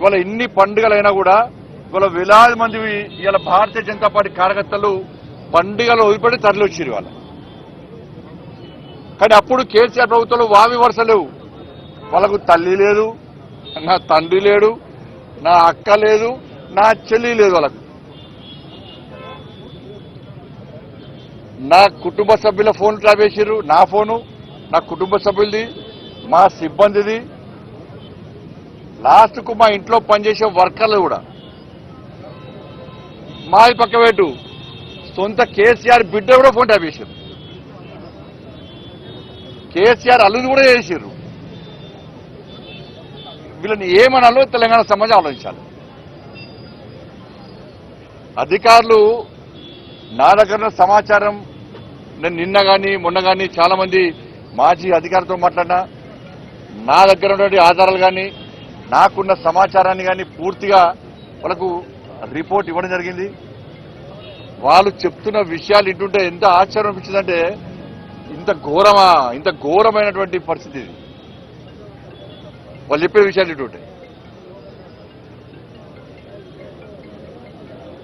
ఇవాళ ఎన్ని పండుగలైనా కూడా ఇవాళ వేలాది మంది ఇవాళ భారతీయ జనతా పార్టీ కార్యకర్తలు పండుగలు వదిలిపెట్టి తరలి వచ్చారు ఇవాళ. కానీ అప్పుడు కేసీఆర్ ప్రభుత్వంలో వావి వరుస లేవు. వాళ్ళకు తల్లి లేదు నా తండ్రి లేడు నా అక్క లేదు నా చెల్లి లేదు వాళ్ళకు. నా కుటుంబ సభ్యుల ఫోన్ ట్రాప్ చేసిర్రు నా ఫోను నా కుటుంబ సభ్యులది మా సిబ్బందిది లాస్ట్కు మా ఇంట్లో పనిచేసే వర్కర్లు కూడా. మాది పక్క సొంత కేసీఆర్ బిడ్డ కూడా ఫోన్ ట్యాప్ చేశారు కేసీఆర్ అల్లుది కూడా చేశారు వీళ్ళని ఏమనాలో తెలంగాణ సమాజం ఆలోచించాలి. అధికారులు నా దగ్గర ఉన్న సమాచారం నేను నిన్న కానీ మొన్న కానీ చాలా మంది మాజీ అధికారితో మాట్లాడినా నా దగ్గర ఉన్నటువంటి ఆధారాలు కానీ నాకున్న సమాచారాన్ని కానీ పూర్తిగా వాళ్ళకు రిపోర్ట్ ఇవ్వడం జరిగింది. వాళ్ళు చెప్తున్న విషయాలు ఇంటుంటే ఎంత ఆశ్చర్యం అనిపించిందంటే ఇంత ఘోరమా ఇంత ఘోరమైనటువంటి పరిస్థితి ఇది. వాళ్ళు చెప్పే విషయాలు ఇటుంటే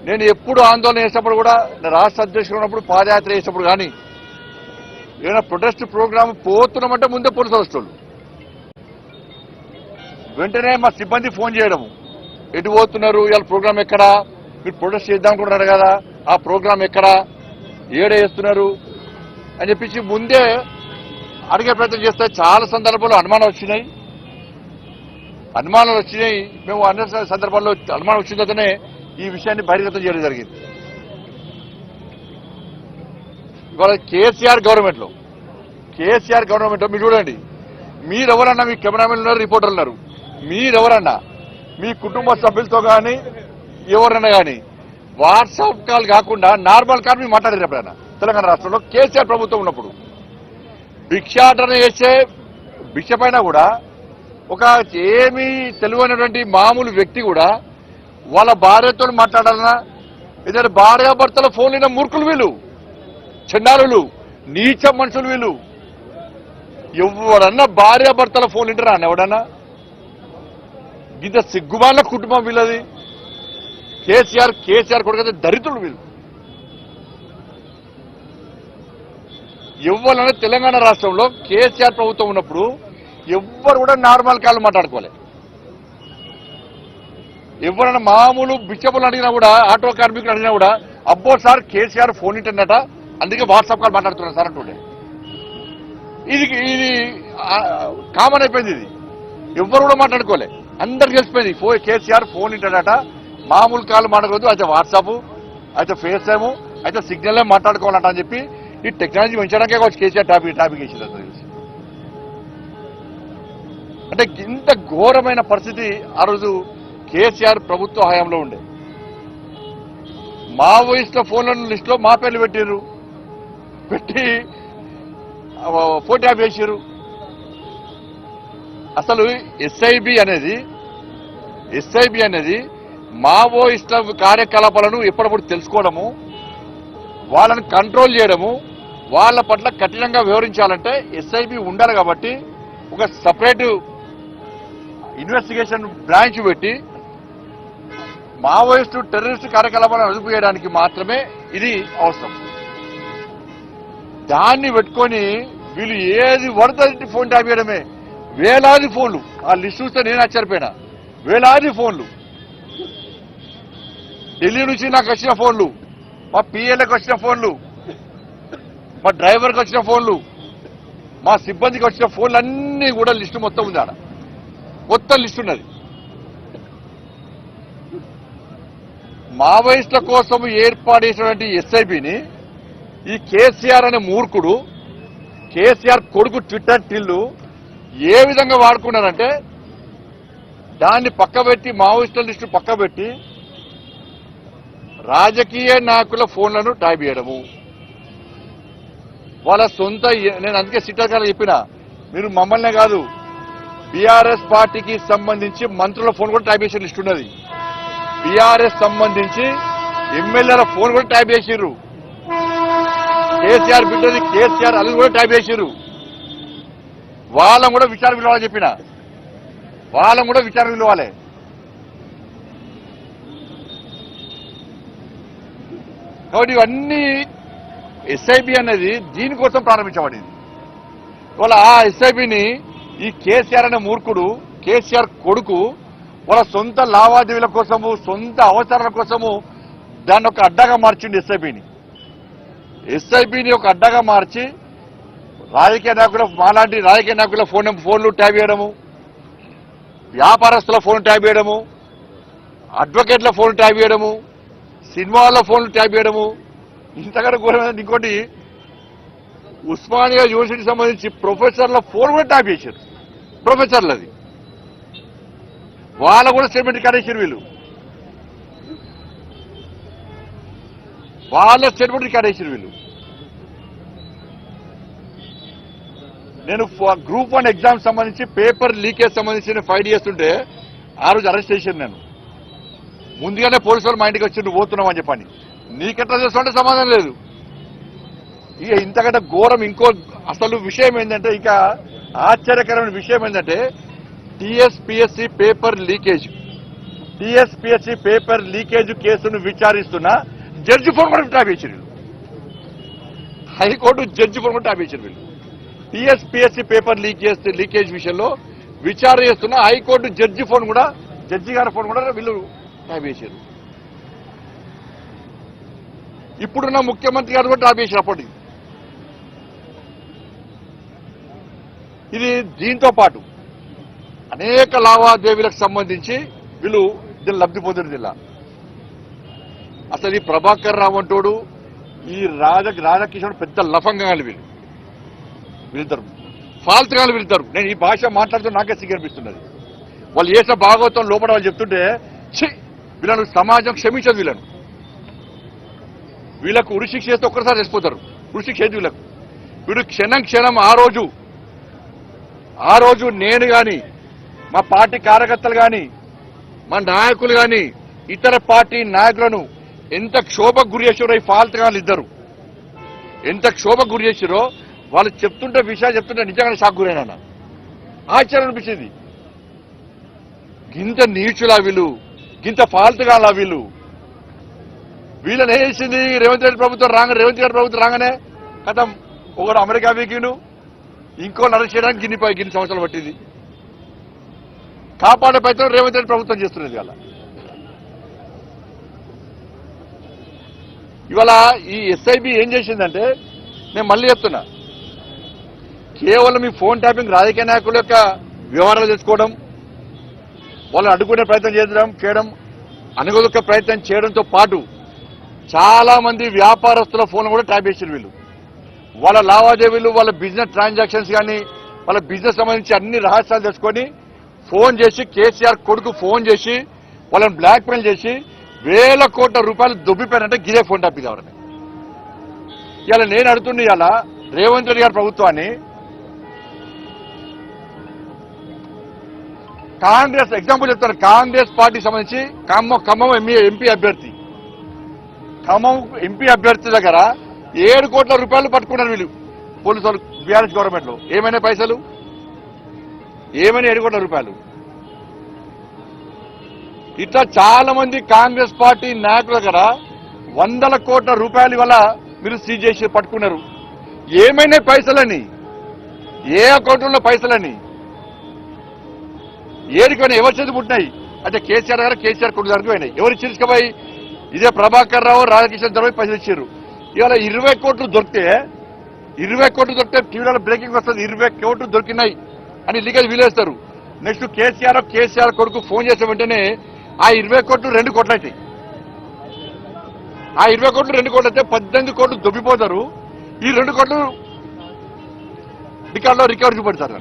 నేను ఎప్పుడు ఆందోళన చేసినప్పుడు కూడా రాష్ట్ర అధ్యక్షుడు ఉన్నప్పుడు పాదయాత్ర చేసినప్పుడు కానీ ఏదైనా ప్రొటెస్ట్ ప్రోగ్రామ్ పోతున్నామంటే ముందే పోలీసు వస్తువులు వెంటనే మా సిబ్బంది ఫోన్ చేయడం. ఎటు పోతున్నారు? ఇవాళ ప్రోగ్రామ్ ఎక్కడా? మీరు ప్రొటెస్ట్ చేద్దామనుకుంటున్నారు కదా. ఆ ప్రోగ్రామ్ ఎక్కడా? ఏడ వేస్తున్నారు అని చెప్పించి ముందే అడిగే ప్రయత్నం చేస్తే చాలా సందర్భాల్లో అనుమానం వచ్చినాయి. అనుమానాలు వచ్చినాయి. మేము అన్ని సందర్భాల్లో అనుమానం వచ్చిన తర్వాతనే ఈ విషయాన్ని బహిర్గతం చేయడం జరిగింది. ఇవాళ కేసీఆర్ గవర్నమెంట్లో కేసీఆర్ గవర్నమెంట్లో మీరు చూడండి. మీరెవరన్నా మీ కెమెరామెన్ ఉన్నారు రిపోర్టర్లు ఉన్నారు. మీరెవరన్నా మీ కుటుంబ సభ్యులతో కానీ ఎవరన్నా కానీ వాట్సాప్ కాల్ కాకుండా నార్మల్ కాల్ మీరు మాట్లాడారు ఎప్పుడైనా తెలంగాణ రాష్ట్రంలో కేసీఆర్ ప్రభుత్వం ఉన్నప్పుడు భిక్షాటన చేసే భిక్ష పైన కూడా ఒక ఏమీ తెలివైనటువంటి మామూలు వ్యక్తి కూడా వాళ్ళ భార్యతో మాట్లాడాలన్నా ఏదైనా భార్యాభర్తల ఫోన్ అయిన మూర్ఖులు వీళ్ళు చండాలులు నీచ మనుషులు వీళ్ళు. ఎవడన్నా భార్యాభర్తల ఫోన్ వింటారా ఎవడన్నా? ఇంత సిగ్గుమాల కుటుంబం వీళ్ళది. కేసీఆర్ కేసీఆర్ కొడుకైతే దరిద్రులు వీళ్ళు. ఎవరన్నా తెలంగాణ రాష్ట్రంలో కేసీఆర్ ప్రభుత్వం ఉన్నప్పుడు ఎవ్వరు కూడా నార్మల్ కాళ్ళు మాట్లాడుకోలే. ఎవరైనా మామూలు బిచ్చపులు అడిగినా కూడా ఆటో కార్మికులు అడిగినా కూడా అబ్బో సార్ కేసీఆర్ ఫోన్ ఇంటన్నట అందుకే వాట్సాప్ కాల్ మాట్లాడుతున్నారు సార్ అంటుండే. ఇది ఇది కామన్ అయిపోయింది ఇది. ఎవ్వరు కూడా మాట్లాడుకోలే. అందరు తెలిసిపోయింది. ఫో కేసీఆర్ ఫోన్ ఇంటాడట మామూలు కాల్ మాట్లాడకూడదు అయితే వాట్సాప్ అయితే ఫేస్ టైము అయితే సిగ్నల్ మాట్లాడుకోవాలంట అని చెప్పి ఈ టెక్నాలజీ పెంచడానికే కావచ్చు కేసీఆర్ టాపిక్ టాపిక్ వేసింది తెలిసి. అంటే ఇంత ఘోరమైన పరిస్థితి ఆ రోజు కేసీఆర్ ప్రభుత్వ హయాంలో ఉండే. మావోయిస్టుల ఫోన్ల లిస్టులో మా పేర్లు పెట్టారు పెట్టి ఫోటో యాప్ వేసారు అసలు ఎస్ఐబి అనేది ఎస్ఐబి అనేది మావోయిస్టుల కార్యకలాపాలను ఎప్పటికప్పుడు తెలుసుకోవడము వాళ్ళని కంట్రోల్ చేయడము వాళ్ళ పట్ల కఠినంగా వివరించాలంటే ఎస్ఐబి ఉండాలి కాబట్టి ఒక సపరేట్ ఇన్వెస్టిగేషన్ బ్రాంచ్ పెట్టి మావోయిస్టు టెర్రరిస్ట్ కార్యకలాపాలను అదుపు చేయడానికి మాత్రమే ఇది అవసరం. దాన్ని పెట్టుకొని వీళ్ళు ఏది పడుతుంది ఫోన్ ట్యాప్ చేయడమే. వేలాది ఫోన్లు. ఆ లిస్ట్ చూస్తే నేను ఆశ్చర్యపోయినా. వేలాది ఫోన్లు. ఢిల్లీ నుంచి నాకు వచ్చిన ఫోన్లు. మా పిఎల్కి వచ్చిన ఫోన్లు. మా డ్రైవర్కి వచ్చిన ఫోన్లు. మా సిబ్బందికి వచ్చిన ఫోన్లు అన్నీ కూడా లిస్టు మొత్తం ఉంది ఆడ. మొత్తం లిస్ట్ ఉన్నది. మావోయిస్టుల కోసం ఏర్పాటు చేసినటువంటి ఎస్ఐబిని ఈ కేసీఆర్ అనే మూర్ఖుడు కేసీఆర్ కొడుకు ట్విట్టర్ టిల్లు ఏ విధంగా వాడుకున్నారంటే దాన్ని పక్కబెట్టి మావోయిస్టుల లిస్టు పక్కబెట్టి రాజకీయ నాయకుల ఫోన్లను టైప్ చేయడము. వాళ్ళ సొంత నేను అందుకే సిట్టర్ గారు చెప్పిన మీరు మమ్మల్నే కాదు బీఆర్ఎస్ పార్టీకి సంబంధించి మంత్రుల ఫోన్ కూడా టైప్ చేసే లిస్ట్ ఉన్నది. బీఆర్ఎస్ సంబంధించి ఎమ్మెల్యేల ఫోన్ కూడా టైప్ చేసిర్రు. కేసీఆర్ బిడ్డది కేసీఆర్ అది కూడా టైప్ చేసిర్రు. వాళ్ళని కూడా విచార విలువ చెప్పిన. వాళ్ళని కూడా విచార విలువాలే కాబట్టి ఇవన్నీ ఎస్ఐబి అనేది దీనికోసం ప్రారంభించబడింది. వాళ్ళ ఆ ఎస్ఐబిని ఈ కేసీఆర్ అనే మూర్ఖుడు కేసీఆర్ కొడుకు వాళ్ళ సొంత లావాదేవీల కోసము సొంత అవసరాల కోసము దాన్ని ఒక అడ్డగా మార్చింది ఎస్ఐబిని ఎస్ఐబిని ఒక అడ్డగా మార్చి రాజకీయ నాయకుల మాలాంటి రాజకీయ నాయకుల ఫోన్ ఫోన్లు ట్యాబ్ చేయడము వ్యాపారస్తుల ఫోన్ ట్యాబ్ చేయడము అడ్వకేట్ల ఫోన్ ట్యాబ్ చేయడము సినిమాల ఫోన్లు ట్యాబ్ చేయడము. ఇంతకన్నా ఘోరమైన ఇంకోటి ఉస్మానియా యూనివర్సిటీకి సంబంధించి ప్రొఫెసర్ల ఫోన్ కూడా ట్యాప్ చేశారు. ప్రొఫెసర్లది. వాళ్ళ కూడా స్టేట్మెంట్ రికార్డ్ వీళ్ళు. వాళ్ళ స్టేట్మెంట్ రికార్డ్ వీళ్ళు. నేను గ్రూప్ వన్ ఎగ్జామ్ సంబంధించి పేపర్ లీకేజ్ సంబంధించి నేను ఫైట్ చేస్తుంటే ఆ రోజు అరెస్ట్ చేశాను నేను. ముందుగానే పోలీసు వాళ్ళు మా ఇంటికి వచ్చి నువ్వు పోతున్నావు అని చెప్పని. నీకెట్లా చేస్తుంటే సమాధానం లేదు. ఇక ఇంతకంటే ఘోరం ఇంకో అసలు విషయం ఏంటంటే ఇక ఆశ్చర్యకరమైన విషయం ఏంటంటే TSPSC paper leakage. TSPSC paper leakage కేసును విచారిస్తున్న జడ్జి ఫోన్ కూడా ట్యాప్ వీళ్ళు. హైకోర్టు జడ్జి ఫోన్ కూడా ట్యాప్ వీళ్ళు. టీఎస్పీఎస్సీ పేపర్ లీకేజ్ లీకేజ్ విషయంలో విచారణ చేస్తున్న హైకోర్టు జడ్జి ఫోన్ కూడా జడ్జి గారి ఫోన్ కూడా వీళ్ళు ట్యాప్ చేశారు. ఇప్పుడున్న ముఖ్యమంత్రి గారు కూడా ట్యాప్ చేశారు అప్పటికి. ఇది దీంతో పాటు అనేక లావాదేవీలకు సంబంధించి వీళ్ళు దీన్ని లబ్ధి పొందిన జిల్లా. అసలు ఈ ప్రభాకర్ రావు అంటోడు ఈ రాజ రాధాకిషోర్ పెద్ద లఫంగాలు వీళ్ళు. వీళ్ళిద్దరు ఫాల్తుగాలు వెళ్తారు నేను ఈ భాష మాట్లాడుతూ నాకే సిగ్గనిపిస్తున్నది వాళ్ళు చేసిన భాగవతం లోపల వాళ్ళు చెప్తుంటే వీళ్ళను సమాజం క్షమించదు వీళ్ళను. వీళ్ళకు ఉరిశిక్ష చేస్తే ఒక్కసారి చచ్చిపోతారు. ఉరిశిక్ష చేతి వీళ్ళకు? వీడు క్షణం క్షణం ఆ రోజు ఆ రోజు నేను కానీ మా పార్టీ కార్యకర్తలు కానీ మా నాయకులు కానీ ఇతర పార్టీ నాయకులను ఎంత క్షోభకు గురి చేసారో ఈ ఫాల్ట్ గాని ఇద్దరు. ఎంత క్షోభకు గురి చేసారో వాళ్ళు చెప్తుంటే విషయాలు చెప్తుంటే నిజంగానే షాక్ గురైనా ఆశ్చర్యం అనిపించింది. గింత నీచులా వీళ్ళు గింత ఫాల్ట్ వీళ్ళు. వీళ్ళని ఏం చేసింది? రేవంత్ రెడ్డి ప్రభుత్వం రాంగ రేవంత్ రెడ్డి ప్రభుత్వం రాగానే కథం ఒకడు అమెరికా వీకిను ఇంకో అరెస్ట్ చేయడానికి గిన్ని గిన్ని సంవత్సరాలు పట్టింది. కాపాడే ప్రయత్నం రేవంత్ రెడ్డి ప్రభుత్వం చేస్తున్నది అలా ఇవాళ ఈ ఎస్ఐబి ఏం చేసిందంటే నేను మళ్ళీ చెప్తున్నా కేవలం ఈ ఫోన్ ట్యాపింగ్ రాజకీయ నాయకుల యొక్క వ్యవహారాలు తెచ్చుకోవడం వాళ్ళని అడ్డుకునే ప్రయత్నం చేయడం చేయడం అనుగొలక ప్రయత్నం చేయడంతో పాటు చాలా మంది వ్యాపారస్తుల ఫోన్లు కూడా ట్యాప్ చేసారు వీళ్ళు. వాళ్ళ లావాదేవీలు వాళ్ళ బిజినెస్ ట్రాన్సాక్షన్స్ కానీ వాళ్ళ బిజినెస్ సంబంధించి అన్ని రహస్యాలు తెచ్చుకొని ఫోన్ చేసి కేసీఆర్ కొడుకు ఫోన్ చేసి వాళ్ళని బ్లాక్మెయిల్ చేసి వేల కోట్ల రూపాయలు దొబ్బిపోయారంటే గిరే ఫోన్ టాపిక్ కావాలని ఇలా నేను అడుగుతుంది ఇలా రేవంత్ రెడ్డి గారి ప్రభుత్వాన్ని కాంగ్రెస్ ఎగ్జాంపుల్ చెప్తాను. కాంగ్రెస్ పార్టీ సంబంధించి ఖమ్మం ఖమ్మం ఎంపీ ఎంపీ అభ్యర్థి. ఖమ్మం ఎంపీ అభ్యర్థి దగ్గర ఏడు కోట్ల రూపాయలు పట్టుకున్నారు వీళ్ళు. పోలీసు వాళ్ళు బీఆర్ఎస్ గవర్నమెంట్లో ఏమైనా పైసలు? ఏమైనా ఏడు కోట్ల రూపాయలు? ఇట్లా చాలా మంది కాంగ్రెస్ పార్టీ నాయకుల దగ్గర వందల కోట్ల రూపాయలు వల్ల మీరు సీజ్ చేసి పట్టుకున్నారు. ఏమైనా పైసలని? ఏ అకౌంట్లో పైసలని? ఏడికైనా ఎవరి చేతి పుట్టినాయి? అంటే కేసీఆర్ గారు కేసీఆర్ కొడుకు దగ్గరికి పోయినాయి. ఎవరు ఇదే ప్రభాకర్ రావు రాధాకృష్ణ దగ్గర పైసలు ఇచ్చారు. ఇవాళ ఇరవై కోట్లు దొరికితే ఇరవై కోట్లు దొరికితే టీవీలో బ్రేకింగ్ వస్తుంది. ఇరవై కోట్లు దొరికినాయి అని లీగల్ వీలేస్తారు. నెక్స్ట్ కేసీఆర్ కేసీఆర్ కొడుకు ఫోన్ చేసిన వెంటనే ఆ ఇరవై కోట్లు రెండు కోట్లు అవుతాయి. ఆ ఇరవై కోట్లు రెండు కోట్లు అయితే పద్దెనిమిది కోట్లు దొబ్బిపోతారు. ఈ రెండు కోట్లు రికార్డులో రికార్డు చూపెడతారు.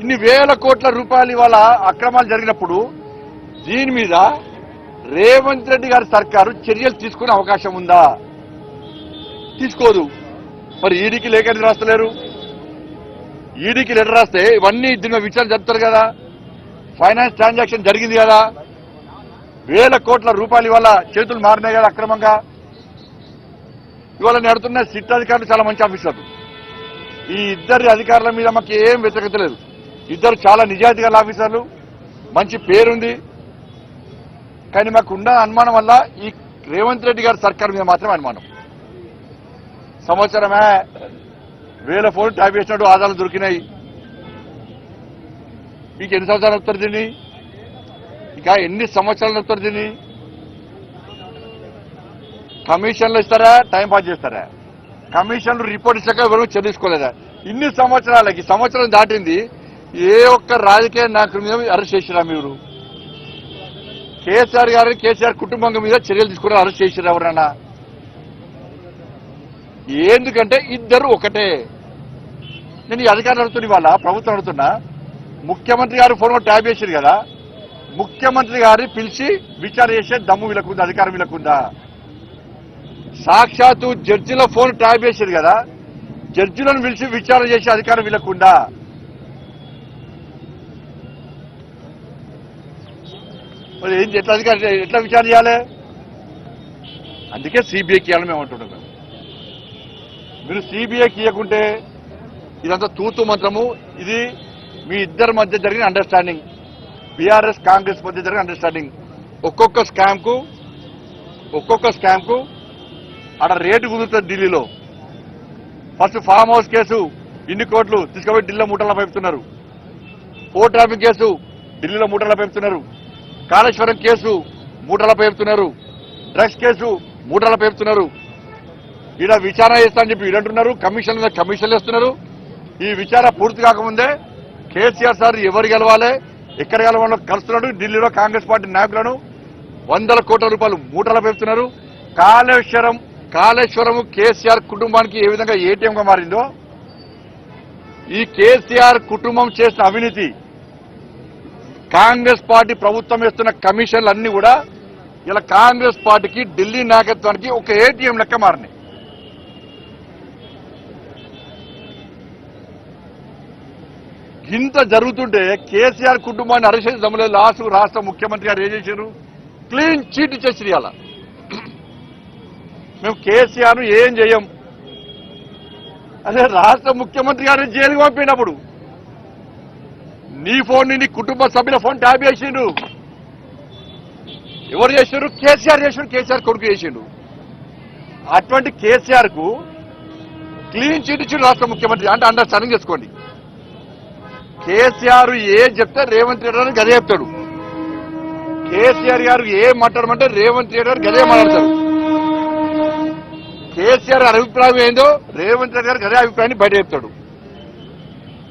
ఇన్ని వేల కోట్ల రూపాయలు ఇవాళ అక్రమాలు జరిగినప్పుడు దీని మీద రేవంత్ రెడ్డి గారి సర్కారు చర్యలు తీసుకునే అవకాశం ఉందా? తీసుకోదు. మరి ఈడీకి లేఖ రాస్తలేరు? ఈడీకి లెటర్ రాస్తే ఇవన్నీ దీని మీద విచారణ జరుపుతారు కదా. ఫైనాన్స్ ట్రాన్సాక్షన్ జరిగింది కదా. వేల కోట్ల రూపాయలు ఇవాళ చేతులు మారినాయి కదా అక్రమంగా. ఇవాళ నడుతున్న సిట్ అధికారులు చాలా మంచి ఆఫీసర్లు ఈ ఇద్దరి అధికారుల మీద మాకు ఏం వ్యతిరేకత లేదు. ఇద్దరు చాలా నిజాయితీ గల ఆఫీసర్లు. మంచి పేరుంది. కానీ మాకు ఉన్న అనుమానం వల్ల ఈ రేవంత్ రెడ్డి గారి సర్కార్ మీద మాత్రమే అనుమానం. సంవత్సరమే వేల ఫోన్ ట్యాప్ చేసినట్టు ఆధారాలు దొరికినాయి. మీకు ఎన్ని సంవత్సరాలు వస్తారు దీన్ని? ఇంకా ఎన్ని సంవత్సరాలు వస్తారు దీన్ని? కమిషన్లు ఇస్తారా? టైం పాస్ చేస్తారా? కమిషన్లు రిపోర్ట్ ఇచ్చాక ఎవరు చెల్లించుకోలేదా? ఇన్ని సంవత్సరాలకి సంవత్సరం దాటింది. ఏ ఒక్క రాజకీయ నాయకుల మీద అరెస్ట్ చేసిరా మీరు? కేసీఆర్ గారి కేసీఆర్ కుటుంబం మీద చర్యలు తీసుకుని అరెస్ట్ చేసిరా ఎవరన్నా? ఎందుకంటే ఇద్దరు ఒకటే. నేను ఈ అధికారులు అడుగుతున్నా ఇవాళ ప్రభుత్వం అడుగుతున్నా. ముఖ్యమంత్రి గారు ఫోన్ ట్యాబ్ చేశారు కదా. ముఖ్యమంత్రి గారిని పిలిచి విచారణ చేసే దమ్ము వీళ్ళకుందా అధికారం వీళ్ళకుందా సాక్షాత్తు జడ్జిల ఫోన్ ట్యాబ్ చేశారు కదా. జడ్జిలను పిలిచి విచారణ చేసే అధికారం వీళ్ళకుందా మరి ఏం ఎట్లా అధికారి ఎట్లా విచారణ చేయాలి? అందుకే సిబిఐకి ఇవ్వాలని మేము అంటున్నాం మేము. మీరు సిబిఐకి ఇవ్వకుంటే ఇదంతా తూతు మంత్రము. ఇది మీ ఇద్దరి మధ్య జరిగిన అండర్స్టాండింగ్ బీఆర్ఎస్ కాంగ్రెస్ మధ్య జరిగిన అండర్స్టాండింగ్ ఒక్కొక్క స్కామ్కు ఒక్కొక్క స్కామ్కు అక్కడ రేటు కుదురుతుంది ఢిల్లీలో. ఫస్ట్ ఫామ్ హౌస్ కేసు ఇన్ని కోట్లు తీసుకుపోయి ఢిల్లీలో మూటల్లో పెడుతున్నారు ఫోర్ ట్రాఫిక్ కేసు ఢిల్లీలో మూటల్లో పెడుతున్నారు కాళేశ్వరం కేసు మూటల పేపుతున్నారు డ్రగ్స్ కేసు మూటల పేపుతున్నారు ఈడ విచారణ చేస్తా అని చెప్పి ఈడంటున్నారు. కమిషన్ మీద కమిషన్లు వేస్తున్నారు. ఈ విచారణ పూర్తి కాకముందే కేసీఆర్ సార్ ఎవరు గెలవాలి ఎక్కడ గెలవాలో కలుస్తున్నాడు. ఢిల్లీలో కాంగ్రెస్ పార్టీ నాయకులను వందల కోట్ల రూపాయలు మూటల పెడుతున్నారు కాళేశ్వరం కాళేశ్వరం కేసీఆర్ కుటుంబానికి ఏ విధంగా ఏటీఎంగా మారిందో ఈ కేసీఆర్ కుటుంబం చేసిన అవినీతి కాంగ్రెస్ పార్టీ ప్రభుత్వం వేస్తున్న కమిషన్లు అన్ని కూడా ఇలా కాంగ్రెస్ పార్టీకి ఢిల్లీ నాయకత్వానికి ఒక ఏటీఎం లెక్క మారినాయి. ఇంత జరుగుతుంటే కేసీఆర్ కుటుంబాన్ని అరెస్ట్ చేసి లాస్ట్ రాష్ట్ర ముఖ్యమంత్రి గారు ఏం చేశారు? క్లీన్ చీట్ ఇచ్చేసి అలా మేము కేసీఆర్ ఏం చేయం? అదే రాష్ట్ర ముఖ్యమంత్రి గారు జైలుకి పంపినప్పుడు నీ ఫోన్ నీ కుటుంబ సభ్యుల ఫోన్ ట్యాబ్ చేసిండు. ఎవరు చేసిండ్రు కేసీఆర్ చేసిండు కేసీఆర్ కొడుకు చేసిండు. అటువంటి కేసీఆర్కు క్లీన్ చిట్ ఇచ్చిండు రాష్ట్ర ముఖ్యమంత్రి. అంటే అండర్స్టాండింగ్ చేసుకోండి. కేసీఆర్ ఏం చెప్తే రేవంత్ రెడ్డి గారు గదే చెప్తాడు. కేసీఆర్ గారు ఏం మాట్లాడమంటే రేవంత్ రెడ్డి గారు గదే మాట్లాడతారు. కేసీఆర్ అభిప్రాయం ఏందో రేవంత్ రెడ్డి గారు గదే అభిప్రాయాన్ని బయట చెప్తాడు.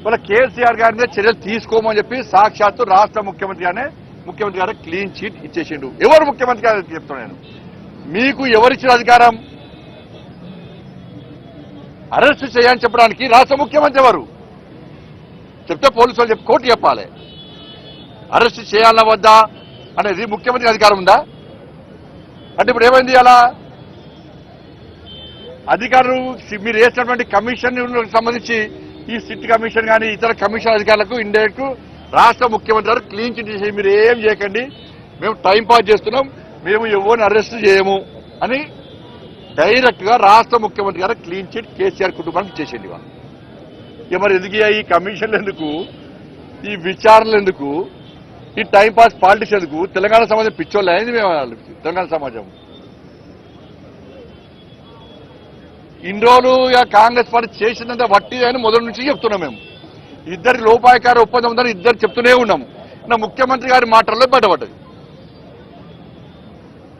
వాళ్ళ కేసీఆర్ గారి మీద చర్యలు తీసుకోమని చెప్పి సాక్షాత్తు రాష్ట్ర ముఖ్యమంత్రి గానే ముఖ్యమంత్రి గారు క్లీన్ చీట్ ఇచ్చేసిండు. ఎవరు ముఖ్యమంత్రి గారు చెప్తాను నేను. మీకు ఎవరిచ్చిన అధికారం? అరెస్ట్ చేయని చెప్పడానికి రాష్ట్ర ముఖ్యమంత్రి ఎవరు? చెప్తే పోలీసు వాళ్ళు చెప్పి కోర్టు చెప్పాలి. అరెస్ట్ చేయాలా వద్దా? అనేది ముఖ్యమంత్రి అధికారం ఉందా? అంటే ఇప్పుడు ఏమైంది అలా? అధికారులు మీరు వేసినటువంటి కమిషన్ సంబంధించి ఈ సిట్ కమిషన్ కానీ ఇతర కమిషన్ అధికారులకు ఇండైరెక్ట్ రాష్ట్ర ముఖ్యమంత్రి గారు క్లీన్ చిట్ చేసి మీరు ఏం చేయకండి. మేము టైం పాస్ చేస్తున్నాం. మేము ఎవరిని అరెస్ట్ చేయము అని డైరెక్ట్గా రాష్ట్ర ముఖ్యమంత్రి గారు క్లీన్ చిట్ కేసీఆర్ కుటుంబానికి చేసింది వాళ్ళు ఇక మరి ఎందుకు ఈ కమిషన్లు ఎందుకు? ఈ విచారణలు ఎందుకు? ఈ టైం పాస్ పాలిటిక్స్ ఎందుకు? తెలంగాణ సమాజం పిచ్చోళ్ళు అయింది మేము తెలంగాణ సమాజం. ఇన్ని రోజులు ఇక కాంగ్రెస్ పార్టీ చేసినంత వట్టి అని మొదటి నుంచి చెప్తున్నాం మేము. ఇద్దరి లోపాయకార ఒప్పందం ఉందని ఇద్దరు చెప్తూనే ఉన్నాము నా ముఖ్యమంత్రి గారి మాటల్లో బయటపడ్డది.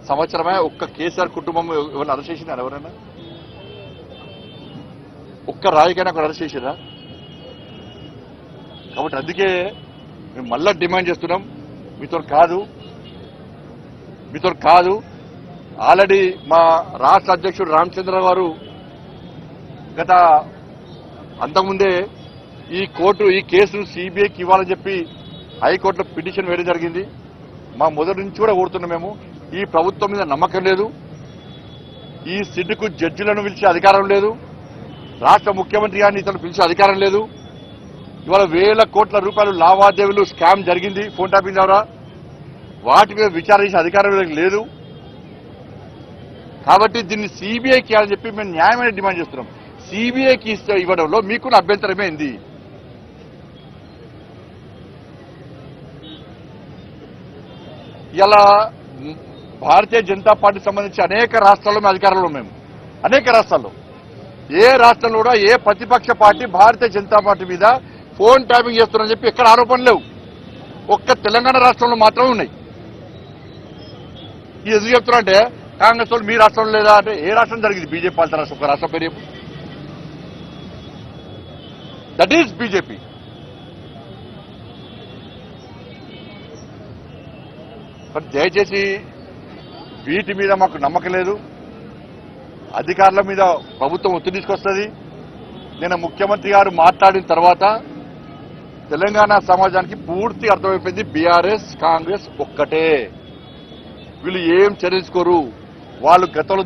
సంవత్సరమే ఒక్క కేసీఆర్ కుటుంబం ఎవరిని అరెస్ట్ చేసినారు ఎవరైనా? ఒక్క రాయికైనా ఒకరు అరెస్ట్ చేసిరా కాబట్టి అందుకే మేము మళ్ళా డిమాండ్ చేస్తున్నాం. మీతో కాదు. మీతో కాదు. ఆల్రెడీ మా రాష్ట్ర అధ్యక్షుడు రామచంద్ర గారు గత అంతకుముందే ఈ కోర్టు ఈ కేసు సిబిఐకి ఇవ్వాలని చెప్పి హైకోర్టులో పిటిషన్ వేయడం జరిగింది. మా మొదటి నుంచి కూడా కోరుతున్నాం మేము. ఈ ప్రభుత్వం మీద నమ్మకం లేదు. ఈ సిడ్డుకు జడ్జిలను పిలిచే అధికారం లేదు. రాష్ట్ర ముఖ్యమంత్రి గారిని ఇతను పిలిచే అధికారం లేదు. ఇవాళ వేల కోట్ల రూపాయలు లావాదేవీలు స్కామ్ జరిగింది ఫోన్ ట్యాపింగ్ ద్వారా. వాటి మీద విచారించే అధికారం లేదు. కాబట్టి దీన్ని సిబిఐకి అని చెప్పి మేము న్యాయమైన డిమాండ్ చేస్తున్నాం. సిబిఐకి ఇస్తే ఇవ్వడంలో మీకు అభ్యంతరమైంది ఇలా భారతీయ జనతా పార్టీ సంబంధించి అనేక రాష్ట్రాల్లో మేము అధికారంలో మేము. అనేక రాష్ట్రాల్లో. ఏ రాష్ట్రంలో కూడా ఏ ప్రతిపక్ష పార్టీ భారతీయ జనతా పార్టీ మీద ఫోన్ ట్యాపింగ్ చేస్తున్నారని చెప్పి ఎక్కడ ఆరోపణలు లేవు. ఒక్క తెలంగాణ రాష్ట్రంలో మాత్రమే ఉన్నాయి. ఇది ఎందుకు చెప్తున్నారంటే కాంగ్రెస్ వాళ్ళు మీ రాష్ట్రంలో లేదా అంటే ఏ రాష్ట్రం జరిగింది? బీజేపీ పాలిత రాష్ట్రం ఒక రాష్ట్రం పేరు దట్ ఈజ్ బీజేపీ మరి దయచేసి వీటి మీద మాకు నమ్మకం లేదు. అధికారుల మీద ప్రభుత్వం ఒత్తిడి తీసుకొస్తుంది. నేను ముఖ్యమంత్రి గారు మాట్లాడిన తర్వాత తెలంగాణ సమాజానికి పూర్తి అర్థమైపోయింది బీఆర్ఎస్ కాంగ్రెస్ ఒక్కటే. వీళ్ళు ఏం చర్యించుకోరు వాళ్ళు గతంలో